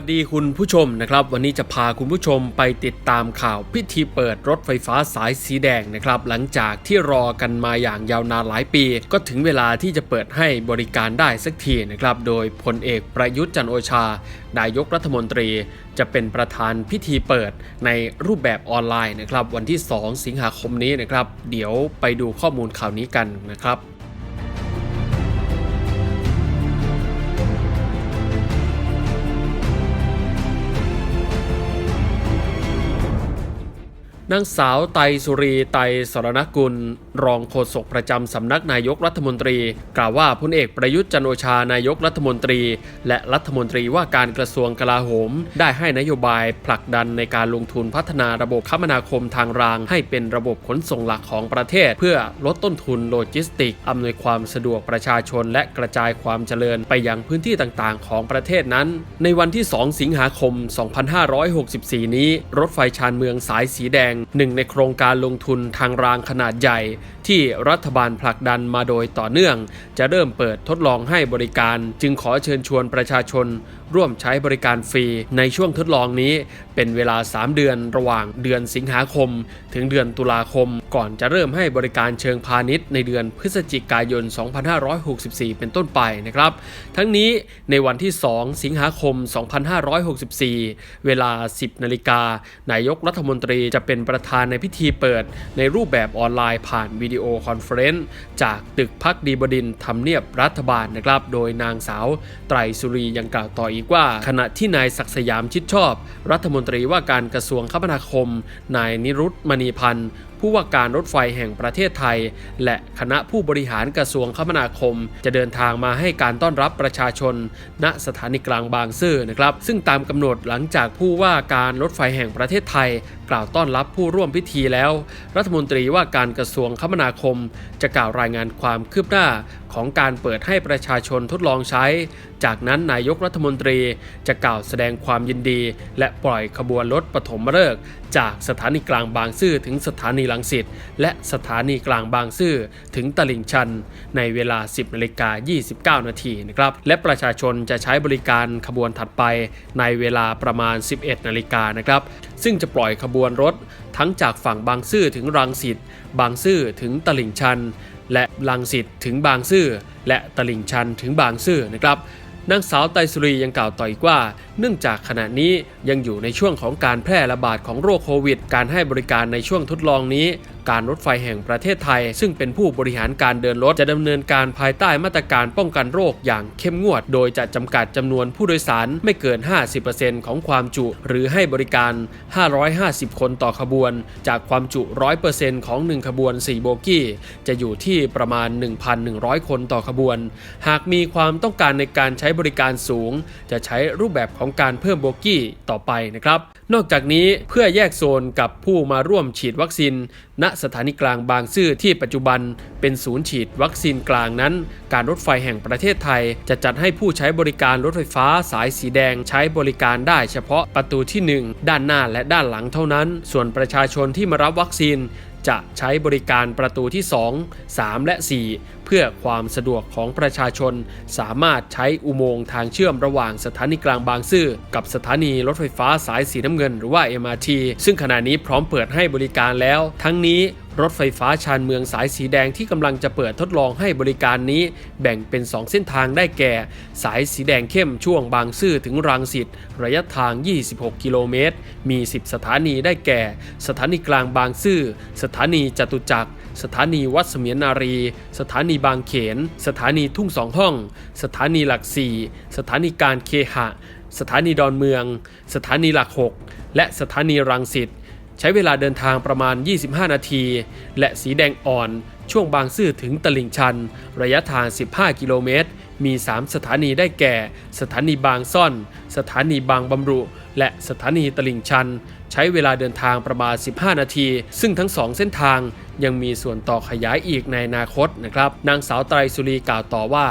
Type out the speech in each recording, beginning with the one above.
วัสดีคุณผู้ชมนะครับ วันนี้จะพาคุณผู้ชมไปติดตามข่าวพิธีเปิดรถไฟฟ้าสายสีแดงนะครับ หลังจากที่รอกันมาอย่างยาวนานหลายปี ก็ถึงเวลาที่จะเปิดให้บริการได้สักทีนะครับ โดยพลเอกประยุทธ์จันโอชานายกรัฐมนตรีจะเป็นประธานพิธีเปิดในรูปแบบออนไลน์นะครับ วันที่ 2 สิงหาคมนี้นะครับ เดี๋ยวไปดูข้อมูลข่าวนี้กันนะครับ นางสาวไตรสุรีไตรสรณกุล รองโฆษกประจำสำนักนายกรัฐมนตรี กล่าวว่าพลเอกประยุทธ์จันโอชานายกรัฐมนตรี และรัฐมนตรีว่าการกระทรวงกลาโหม ได้ให้นโยบายผลักดันในการลงทุนพัฒนาระบบคมนาคมทางราง ให้เป็นระบบขนส่งหลักของประเทศ เพื่อลดต้นทุนโลจิสติก อำนวยความสะดวกประชาชน และกระจายความเจริญไปยังพื้นที่ต่างๆ ของประเทศนั้น ในวันที่ 2 สิงหาคม 2564 นี้ รถไฟชานเมืองสายสีแดงหนึ่งในโครงการลงทุนทางรางขนาดใหญ่ ที่รัฐบาลผลักดันมาโดยต่อเนื่อง จะเริ่มเปิดทดลองให้บริการ จึงขอเชิญชวนประชาชน ร่วมใช้บริการฟรี ในช่วงทดลองนี้ เป็นเวลา 3 เดือนระหว่างเดือนสิงหาคม ถึงเดือนตุลาคม ก่อนจะเริ่มให้บริการเชิงพาณิชย์ในเดือนพฤศจิกายน 2564 เป็นต้นไปนะครับ ทั้งนี้ในวันที่ 2 สิงหาคม 2564 เวลา 10 นาฬิกานายกรัฐมนตรีจะเป็นประธานในพิธีเปิดในรูปแบบออนไลน์ผ่านวิดีโอคอนเฟรนซ์จากตึกพักดีบดินทร์ทำเนียบรัฐบาลนะครับ โดยนางสาวไตรสุรียังกล่าวต่ออีกว่า ขณะที่นายศักดิ์สยามชิดชอบ รัฐมนตรีว่าการกระทรวงคมนาคม นายนิรุตมณีพันธ์ ผู้ว่าการรถไฟแห่งประเทศไทย และคณะผู้บริหารกระทรวงคมนาคม จะเดินทางมาให้การต้อนรับประชาชน ณสถานีกลางบางซื่อนะครับ ซึ่งตามกำหนดหลังจากผู้ว่าการรถไฟแห่งประเทศไทย กล่าวต้อนรับผู้ร่วมพิธีแล้ว รัฐมนตรีว่าการกระทรวงคมนาคม จะกล่าวรายงานความคืบหน้าของการเปิดให้ประชาชนทดลองใช้ จากนั้นนายกรัฐมนตรีจะกล่าวแสดงความยินดี และปล่อยขบวนรถปฐมฤกษ์จากสถานีกลางบางซื่อถึงสถานีลังสิตและสถานีกลางบางซื่อถึงตลิ่งชัน ในเวลา 10นาฬิกา29 นาทีนะครับและประชาชนจะใช้บริการขบวนถัดไปในเวลาประมาณ 11นาฬิกานะครับซึ่งจะปล่อยขบวนรถทั้งจากฝั่งบางซื่อถึงรังสิตบางซื่อถึงตลิ่งชัน และลังสิตถึงบางซื่อและตลิ่งชันถึงบางซื่อนะครับ นางสาวไตสุรียังกล่าวต่ออีกว่า เนื่องจากขณะนี้ยังอยู่ในช่วงของการแพร่ระบาดของโรคโควิด การให้บริการในช่วงทดลองนี้ การรถไฟแห่งประเทศไทย ซึ่งเป็นผู้บริหารการเดินรถจะดำเนินการภายใต้มาตรการป้องกันโรคอย่างเข้มงวด โดยจะจำกัดจำนวนผู้โดยสารไม่เกิน 50%ของความจุ หรือให้บริการ 550 คนต่อขบวน จากความจุ 100%ของ 1 ขบวน 4 โบกี้ จะอยู่ที่ประมาณ 1,100 คนต่อขบวน หากมีความต้องการในการใช้บริการสูง จะใช้รูปแบบของการเพิ่มโบกี้ต่อไปนะครับ นอกจากนี้เพื่อแยกโซนกับผู้มาร่วมฉีดวัคซีน ณสถานีกลางบางซื่อที่ปัจจุบันเป็นศูนย์ฉีดวัคซีนกลางนั้น การรถไฟแห่งประเทศไทย จะจัดให้ผู้ใช้บริการรถไฟฟ้าสายสีแดงใช้บริการได้เฉพาะประตูที่ 1 ด้านหน้าและด้านหลังเท่านั้น ส่วนประชาชนที่มารับวัคซีน จะใช้บริการประตูที่ 2 3 และ 4 เพื่อความสะดวกของประชาชน สามารถใช้อุโมงค์ทางเชื่อมระหว่างสถานีกลางบางซื่อ กับสถานีรถไฟฟ้าสายสีน้ำเงินหรือว่า MRT ซึ่งขณะนี้พร้อมเปิดให้บริการแล้ว ทั้งนี้ รถไฟฟ้าชานเมืองสายสีแดงที่กำลังจะเปิดทดลองให้บริการนี้ แบ่งเป็น 2 เส้นทางได้แก่ สายสีแดงเข้มช่วงบางซื่อถึงรังสิตระยะทาง 26 กิโลเมตร มี 10 สถานีได้แก่ สถานีกลางบางซื่อ สถานีจตุจักร สถานีวัดเสมียนนารี สถานีบางเขน สถานีทุ่งสองห้อง สถานีหลักสี่สถานีการเคหะ สถานีดอนเมือง สถานีหลัก 6 และสถานีรังสิต ใช้เวลาเดินทางประมาณ 25 นาที และสีแดงอ่อนช่วงบางซื่อถึงตลิ่งชัน ระยะทาง 15 กิโลเมตร มี 3 สถานีได้แก่ สถานีบางซ่อน สถานีบางบำรุ และสถานีตลิ่งชัน ใช้เวลาเดินทางประมาณ 15 นาที ซึ่งทั้ง 2 เส้นทาง ยังมีส่วนต่อขยายอีกในอนาคตนะครับนางสาวไตรสุรีกล่าวต่อว่า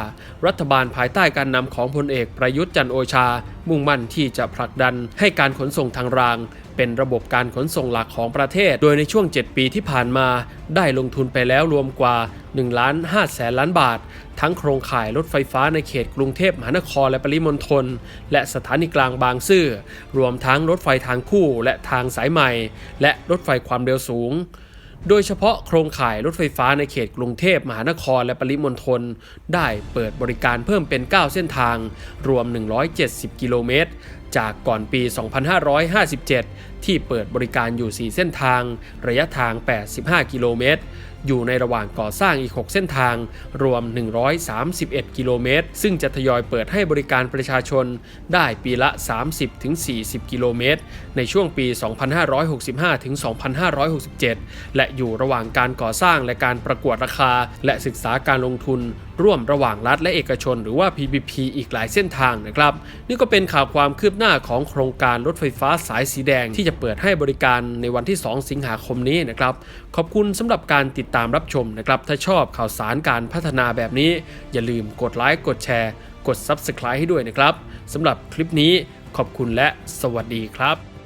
รัฐบาลภายใต้การนำของพลเอกประยุทธ์จันโอชา มุ่งมั่นที่จะผลักดันให้การขนส่งทางราง เป็นระบบการขนส่งหลักของประเทศ โดยในช่วง 7 ปีที่ผ่านมา ได้ลงทุนไปแล้วรวมกว่า1ล้าน5แสนล้านบาท ทั้งโครงข่ายรถไฟฟ้าในเขตกรุงเทพมหานครและปริมณฑลและสถานีกลางบางซื่อรวมทั้งรถไฟทางคู่และทางสายใหม่ และรถไฟความเร็วสูง โดยเฉพาะโครงข่ายรถไฟฟ้าในเขตกรุงเทพมหานครและปริมณฑลได้เปิดบริการเพิ่มเป็น 9 เส้นทาง รวม 170 กิโลเมตร จากก่อนปี 2557 ที่เปิดบริการอยู่ 4 เส้นทาง ระยะทาง 85 กิโลเมตร อยู่ในระหว่างก่อสร้างอีก 6 เส้นทาง รวม 131 กิโลเมตร ซึ่งจะทยอยเปิดให้บริการประชาชนได้ปีละ 30-40 กิโลเมตร ในช่วงปี 2565-2567 และอยู่ระหว่างการก่อสร้างและการประกวดราคา และศึกษาการลงทุน ร่วมระหว่างรัฐและเอกชน หรือว่า PPP อีกหลายเส้นทางนะครับ นี่ก็เป็นข่าวความคืบหน้าของโครงการรถไฟฟ้าสายสีแดงที่จะเปิดให้บริการในวันที่ 2 สิงหาคมนี้นะครับ ขอบคุณสำหรับการติดตามรับชมนะครับ ถ้าชอบข่าวสารการพัฒนาแบบนี้ อย่าลืมกดไลค์กดแชร์ กด Subscribe ให้ด้วยนะครับสำหรับคลิปนี้ขอบคุณและสวัสดีครับ